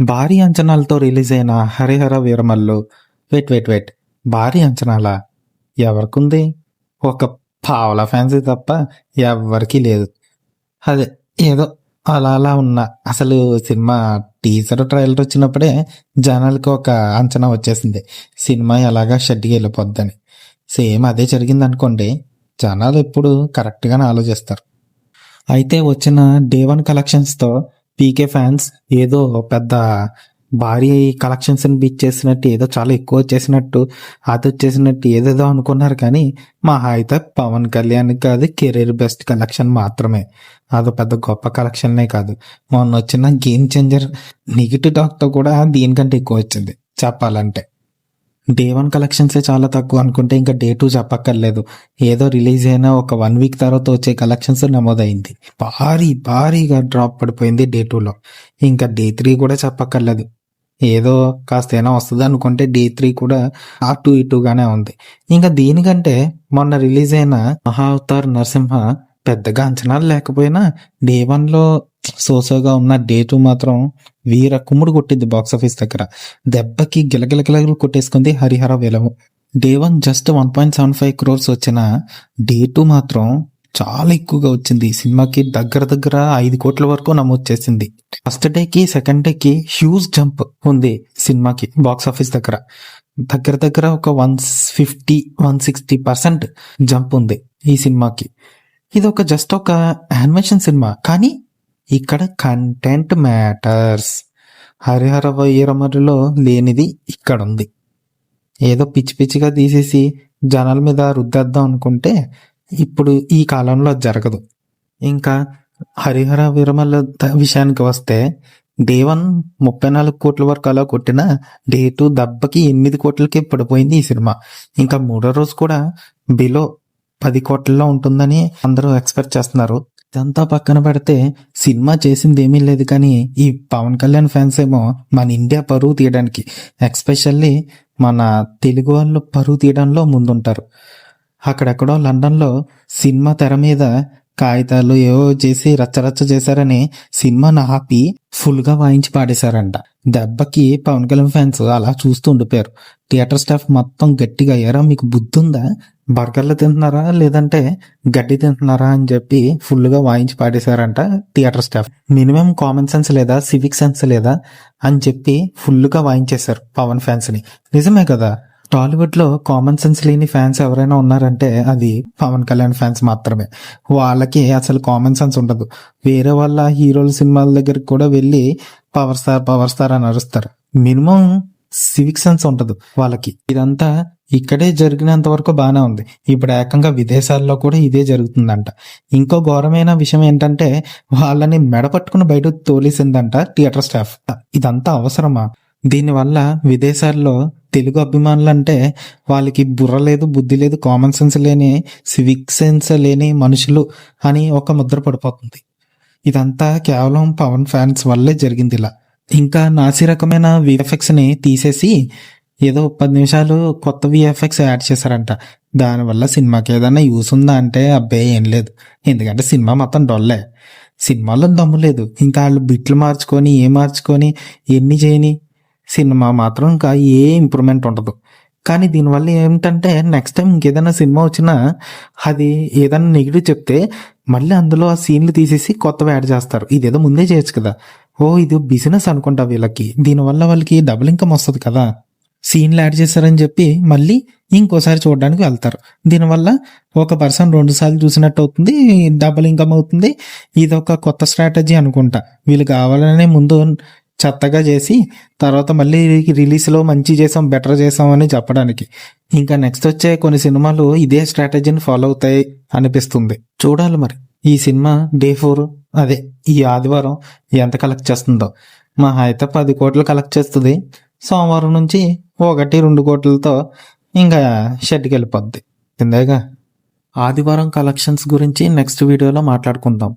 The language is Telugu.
భారీ అంచనాలతో రిలీజ్ అయిన Harihara Veeramallu. Wait wait wait. భారీ అంచనాలా? ఎవరికుంది? ఒక పావలా ఫ్యాన్సీ తప్ప ఎవరికీ లేదు. అదే ఏదో అలా అలా ఉన్న అసలు సినిమా టీజర్ ట్రైలర్ వచ్చినప్పుడే జనాలకి ఒక అంచనా వచ్చేసింది. సినిమా ఎలాగా షెడ్కి వెళ్ళిపోద్దని. సేమ్ అదే జరిగింది అనుకోండి జనాలు ఎప్పుడు కరెక్ట్గానే ఆలోచిస్తారు. అయితే వచ్చిన డే వన్ కలెక్షన్స్తో పీకే ఫ్యాన్స్ ఏదో పెద్ద భారీ కలెక్షన్స్ బీచ్ చేసినట్టు ఏదో చాలా ఎక్కువ వచ్చేసినట్టు అది వచ్చేసినట్టు ఏదేదో అనుకున్నారు కానీ మా అయితే పవన్ కళ్యాణ్ కాదు కెరీర్ బెస్ట్ కలెక్షన్ మాత్రమే. అది పెద్ద గొప్ప కలెక్షన్నే కాదు. మొన్న వచ్చిన గేమ్ చేంజర్ నెగిటివ్ టాక్తో కూడా దీనికంటే ఎక్కువ వచ్చింది. చెప్పాలంటే. డే వన్ కలెక్షన్సే చాలా తక్కువ అనుకుంటే ఇంకా డే టూ చెప్పక్కర్లేదు. ఏదో రిలీజ్ అయిన ఒక వన్ వీక్ తర్వాత వచ్చే కలెక్షన్స్ నమోదైంది. భారీ భారీగా డ్రాప్ పడిపోయింది డే టూలో ఇంకా డే త్రీ కూడా చెప్పక్కర్లేదు. ఏదో కాస్త ఏమైనా వస్తుంది అనుకుంటే డే త్రీ కూడా అటు ఇటుగానే ఉంది. ఇంకా దీనికంటే మొన్న రిలీజ్ అయిన మహా అవతార్ నరసింహ పెద్దగా అంచనాలు లేకపోయినా డే వన్లో సోసోగా ఉన్న డే టూ మాత్రం వీర కుమ్ముడు కొట్టింది బాక్స్ ఆఫీస్ దగ్గర. దెబ్బకి గిలగిలగిలలు కొట్టేసుకుంది Harihara విలము day one just one point seven five crores వచ్చిన డే టూ మాత్రం చాలా ఎక్కువగా వచ్చింది సినిమాకి దగ్గర దగ్గర ఐదు కోట్ల వరకు నమోదు చేసింది ఫస్ట్ డేకి సెకండ్ డేకి హ్యూజ్ జంప్ ఉంది సినిమాకి బాక్స్ ఆఫీస్ దగ్గర దగ్గర దగ్గర ఒక one fifty one sixty percent jump ఉంది ఈ సినిమాకి ఇది ఒక జస్ట్ ఒక యానిమేషన్ సినిమా కానీ ఇక్కడ కంటెంట్ మ్యాటర్స్ హరిహర వీరమరిలో లేనిది ఇక్కడ ఉంది ఏదో పిచ్చి పిచ్చిగా తీసేసి జనాల మీద రుద్దేద్దాం అనుకుంటే ఇప్పుడు ఈ కాలంలో అది జరగదు. ఇంకా హరిహర విరమల విషయానికి వస్తే డే వన్ ముప్పై నాలుగు కోట్ల వరకు అలా కొట్టిన డే టూ దెబ్బకి ఎనిమిది కోట్లకి పడిపోయింది ఈ సినిమా. ఇంకా మూడో రోజు కూడా బిలో పది కోట్లలో ఉంటుందని అందరూ ఎక్స్పెక్ట్ చేస్తున్నారు. ఇదంతా పక్కన పెడితే సినిమా చేసింది ఏమీ లేదు కానీ ఈ పవన్ కళ్యాణ్ ఫ్యాన్స్ ఏమో మన ఇండియా పరువు తీయడానికి ఎక్స్పెషల్లీ మన తెలుగు వాళ్ళు పరువు తీయడంలో ముందుంటారు. అక్కడెక్కడో లండన్లో సినిమా తెర మీద కాగితాలు ఏవో చేసి రచ్చరచ్చ చేశారని సినిమాను ఆపి ఫుల్గా వాయించి పాడేశారంట. దెబ్బకి పవన్ కళ్యాణ్ ఫ్యాన్స్ అలా చూస్తూ ఉండిపోయారు. థియేటర్ స్టాఫ్ మొత్తం గట్టిగా అయ్యారా మీకు బుద్ధి ఉందా బర్గర్లు తింటున్నారా? లేదంటే గడ్డి తింటున్నారా? అని చెప్పి ఫుల్గా వాయించి పాడేశారంట theatre staff. Minimum common sense లేదా సివిక్ సెన్స్ లేదా? అని చెప్పి ఫుల్గా వాయించేశారు పవన్ ఫ్యాన్స్ని. నిజమే కదా టాలీవుడ్లో కామన్ సెన్స్ లేని ఫ్యాన్స్ ఎవరైనా ఉన్నారంటే అది పవన్ కళ్యాణ్ ఫ్యాన్స్ మాత్రమే. వాళ్ళకి అసలు కామన్ సెన్స్ ఉండదు. వేరే వాళ్ళ హీరోల సినిమాల దగ్గరికి కూడా వెళ్ళి పవర్ స్టార్ పవర్ స్టార్ అని అరుస్తారు. మినిమం సివిక్ సెన్స్ ఉండదు వాళ్ళకి. ఇదంతా ఇక్కడే జరిగినంత వరకు బాగానే ఉంది. ఇప్పుడు ఏకంగా విదేశాల్లో కూడా ఇదే జరుగుతుందంట. ఇంకో ఘోరమైన విషయం ఏంటంటే వాళ్ళని మెడపట్టుకుని బయట తోలేసిందంట థియేటర్ స్టాఫ్. ఇదంతా అవసరమా? దీనివల్ల విదేశాల్లో తెలుగు అభిమానులు అంటే వాళ్ళకి బుర్ర లేదు బుద్ధి లేదు కామన్ సెన్స్ లేని సివిక్ సెన్స్ లేని మనుషులు అని ఒక ముద్ర పడిపోతుంది. ఇదంతా కేవలం పవన్ ఫ్యాన్స్ వల్లే జరిగింది ఇలా. ఇంకా నాసి రకమైన విఎఫ్ఎక్స్ని తీసేసి ఏదో పది నిమిషాలు కొత్త విఎఫ్ఎక్స్ యాడ్ చేశారంట. దానివల్ల సినిమాకి ఏదైనా యూస్ ఉందా అంటే అబ్బే ఏం లేదు. ఎందుకంటే సినిమా మొత్తం డొల్లే. సినిమాలో దమ్ము లేదు. ఇంకా వాళ్ళు బిట్లు మార్చుకొని ఏ మార్చుకొని ఎన్ని చేయని సినిమా మాత్రం ఇంకా ఏ ఇంప్రూవ్మెంట్ ఉండదు. కానీ దీనివల్ల ఏమిటంటే నెక్స్ట్ టైం ఇంకేదైనా సినిమా వచ్చినా అది ఏదైనా నెగిటివ్ చెప్తే మళ్ళీ అందులో ఆ సీన్లు తీసేసి కొత్తవి యాడ్ చేస్తారు. ఇదేదో ముందే చేయొచ్చు కదా. ఓ ఇది బిజినెస్ అనుకుంటా వీళ్ళకి. దీనివల్ల వాళ్ళకి డబుల్ ఇన్కమ్ వస్తుంది కదా. సీన్లు యాడ్ చేశారని చెప్పి మళ్ళీ ఇంకోసారి చూడడానికి వెళ్తారు. దీనివల్ల ఒక పర్సన్ రెండు సార్లు చూసినట్టు అవుతుంది డబుల్ ఇన్కమ్ అవుతుంది. ఇది ఒక కొత్త స్ట్రాటజీ అనుకుంటా. వీళ్ళు కావాలనే ముందు చెత్తగా చేసి తర్వాత మళ్ళీ రిలీజ్లో మంచి చేసాం బెటర్ చేసాం అని చెప్పడానికి. ఇంకా నెక్స్ట్ వచ్చే కొన్ని సినిమాలు ఇదే స్ట్రాటజీని ఫాలో అవుతాయి అనిపిస్తుంది. చూడాలి మరి. ఈ సినిమా డే ఫోర్ అదే ఈ ఆదివారం ఎంత కలెక్ట్ చేస్తుందో. మా అయితే పది కోట్లు కలెక్ట్ చేస్తుంది. సోమవారం నుంచి ఒకటి రెండు కోట్లతో ఇంకా షెడ్కి వెళ్ళిపోద్ది. ఇందేగా ఆదివారం కలెక్షన్స్ గురించి నెక్స్ట్ వీడియోలో మాట్లాడుకుందాం.